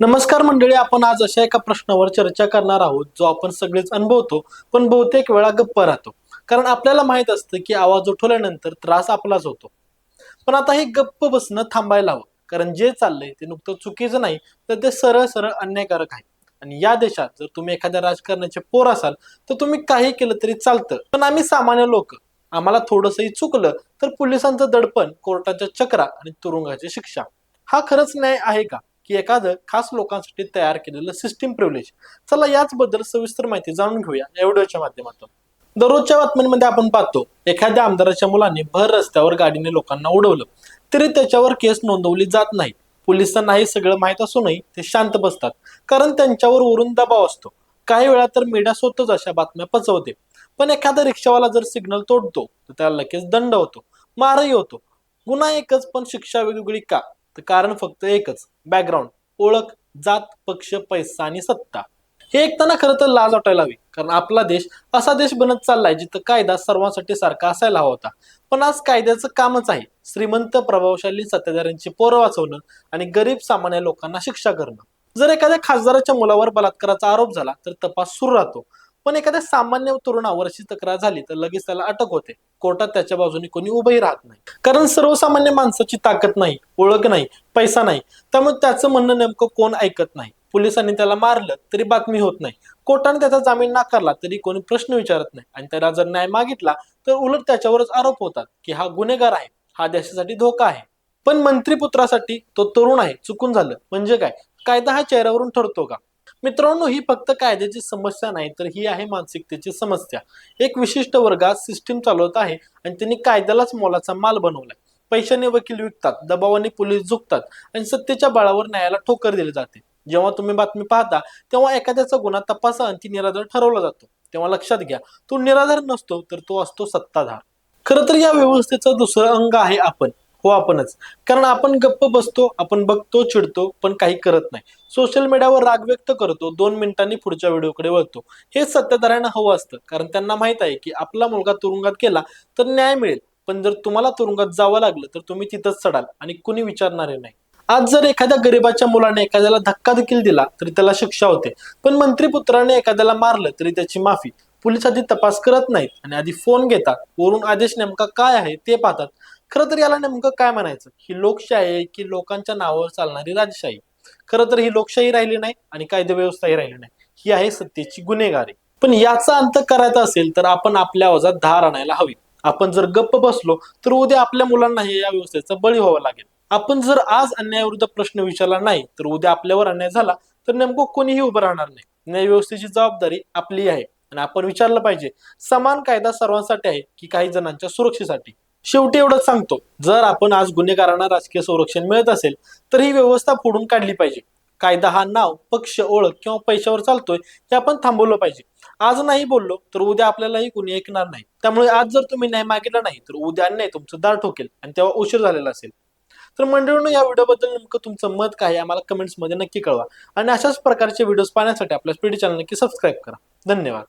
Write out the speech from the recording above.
नमस्कार मंडळी आपण आज अशा एका प्रश्नावर चर्चा करणार आहोत जो आपण सगळेच अनुभवतो पण बहुतेक वेळा गप्प राहतो. कारण आपल्याला माहीत असतं की आवाज उठवल्यानंतर त्रास आपलाच होतो. पण आता हे गप्प बसणं थांबायला हवं. कारण जे चाललंय ते नुकतं चुकीचं नाही तर ते सरळ सरळ अन्यायकारक आहे. आणि या देशात जर तुम्ही एखाद्या राजकारणाचे पोर असाल तर तुम्ही काही केलं तरी चालतं. पण आम्ही सामान्य लोक आम्हाला थोडंसंही चुकलं तर पोलिसांचं दडपण कोर्टाच्या चक्रा आणि तुरुंगाची शिक्षा. हा खरंच न्याय आहे का? की एखादं खास लोकांसाठी तयार केलेलं सिस्टीम प्रिव्हिलेज चला याचबद्दल सविस्तर माहिती जाणून घेऊया या व्हिडिओच्या माध्यमातून. दररोजच्या बातम्यांमध्ये आपण पाहतो एखाद्या आमदाराच्या मुलाने भर रस्त्यावर गाडीने लोकांना उडवलं तरी त्याच्यावर केस नोंदवली जात नाही. पोलिसांना हे सगळं माहीत असूनही ते शांत बसतात कारण त्यांच्यावर वरून दबाव असतो. काही वेळा तर मीडिया स्वतःच अशा बातम्या पचवते. पण एखादा रिक्षावाला जर सिग्नल तोडतो तर त्याला लगेच दंड होतो मारही होतो. गुन्हा एकच पण शिक्षा वेगवेगळी का? तर कारण फक्त एकच बॅकग्राऊंड ओळख जात पक्ष पैसा आणि सत्ता. हे ऐकताना खरं तर लाज वाटायला हवी. कारण आपला देश असा देश बनत चाललाय जिथं कायदा सर्वांसाठी सारखा असायला हवा होता. पण आज कायद्याचं कामच आहे. श्रीमंत प्रभावशाली सत्ताधाऱ्यांची पोरं वाचवणं आणि गरीब सामान्य लोकांना शिक्षा करणं. जर एखाद्या खासदाराच्या मुलावर बलात्काराचा आरोप झाला तर तपास सुरू राहतो. पण एखाद्या सामान्य तरुणावर अशी तक्रार झाली तर लगेच त्याला अटक होते. कोर्टात त्याच्या बाजूने कोणी उभंही राहत नाही. कारण सर्वसामान्य माणसाची ताकद नाही ओळख नाही पैसा नाही. त्यामुळे त्याचं म्हणणं नेमकं कोण ऐकत नाही? पोलिसांनी त्याला मारलं तरी बातमी होत नाही. कोर्टाने त्याचा जामीन नाकारला तरी कोणी प्रश्न विचारत नाही. आणि त्याला जर न्याय मागितला तर उलट त्याच्यावरच आरोप होतात की हा गुन्हेगार आहे हा देशासाठी धोका आहे. पण मंत्रीपुत्रासाठी तो तरुण आहे चुकून झालं. म्हणजे काय? कायदा हा चेहऱ्यावरून ठरतो का? मित्रांनो ही फक्त कायद्याची समस्या नाही तर ही आहे मानसिकतेची समस्या. एक विशिष्ट वर्गात सिस्टीम चालवत आहे आणि त्यांनी कायद्यालाच मोलाचा माल बनवलाय. पैशाने वकील विकतात दबावाने पोलीस झुकतात आणि सत्तेच्या बळावर न्यायाला ठोकर दिली जाते. जेव्हा तुम्ही बातमी पाहता तेव्हा एखाद्याचा गुन्हा तपासा आणि ती निराधार ठरवला जातो. तेव्हा लक्षात घ्या तो निराधार नसतो तर तो असतो सत्ताधार. खरं तर या व्यवस्थेचं दुसरं अंग आहे आपण. हो आपणच. कारण आपण गप्प बसतो आपण बघतो चिडतो पण काही करत नाही. सोशल मीडियावर राग व्यक्त करतो दोन मिनिटांनी पुढच्या व्हिडिओकडे वळतो. हे सत्ताधाऱ्यांना हवं असतं. कारण त्यांना माहीत आहे की आपला मुलगा तुरुंगात गेला तर न्याय मिळेल. पण जर तुम्हाला तुरुंगात जावं लागलं तर तुम्ही तिथंच चढाल आणि कुणी विचारणारे नाही. आज जर एखाद्या गरीबाच्या मुलाने एखाद्याला धक्का देखील दिला तरी त्याला शिक्षा होते. पण मंत्रीपुत्राने एखाद्याला मारलं तरी त्याची माफी. पोलीस आधी तपास करत नाहीत आणि आधी फोन घेतात. वरून आदेश नेमका काय आहे ते पाहतात. खरं तर याला नेमकं काय म्हणायचं? ही लोकशाही आहे की लोकांच्या नावावर चालणारी राजशाही. खरं तर ही लोकशाही राहिली नाही आणि कायदेव्यवस्थाही राहिली नाही. ही आहे सत्तेची गुन्हेगारी. पण याचा अंत करायचा असेल तर आपण आपल्या आवाजात धार आणायला हवी. आपण जर गप्प बसलो तर उद्या आपल्या मुलांनाही या व्यवस्थेचा बळी व्हावा लागेल. आपण जर आज अन्यायाविरुद्ध प्रश्न विचारला नाही तर उद्या आपल्यावर अन्याय झाला तर नेमकं कोणीही उभं राहणार नाही. न्याय व्यवस्थेची जबाबदारी आपली आहे आणि आपण विचारलं पाहिजे. समान कायदा सर्वांसाठी आहे की काही जणांच्या सुरक्षेसाठी? शेवटी एवढंच सांगतो. जर आपण आज गुन्हेगारांना राजकीय संरक्षण मिळत असेल तर ही व्यवस्था फोडून काढली पाहिजे. कायदा हा नाव पक्ष ओळख किंवा पैशावर चालतोय हे आपण थांबवलं पाहिजे. आज नाही बोललो तर उद्या आपल्यालाही कुणी ऐकणार नाही. त्यामुळे आज जर तुम्ही न्याय मागितला नाही तर उद्या अन्याय तुमचं दार ठोकेल आणि तेव्हा उशीर झालेला असेल. तर मंडळीनं या व्हिडिओबद्दल नेमकं तुमचं मत काय आम्हाला कमेंट्समध्ये नक्की कळवा. आणि अशाच प्रकारचे व्हिडिओज पाहण्यासाठी आपल्या स्पीड चॅनल नक्की सबस्क्राईब करा. धन्यवाद.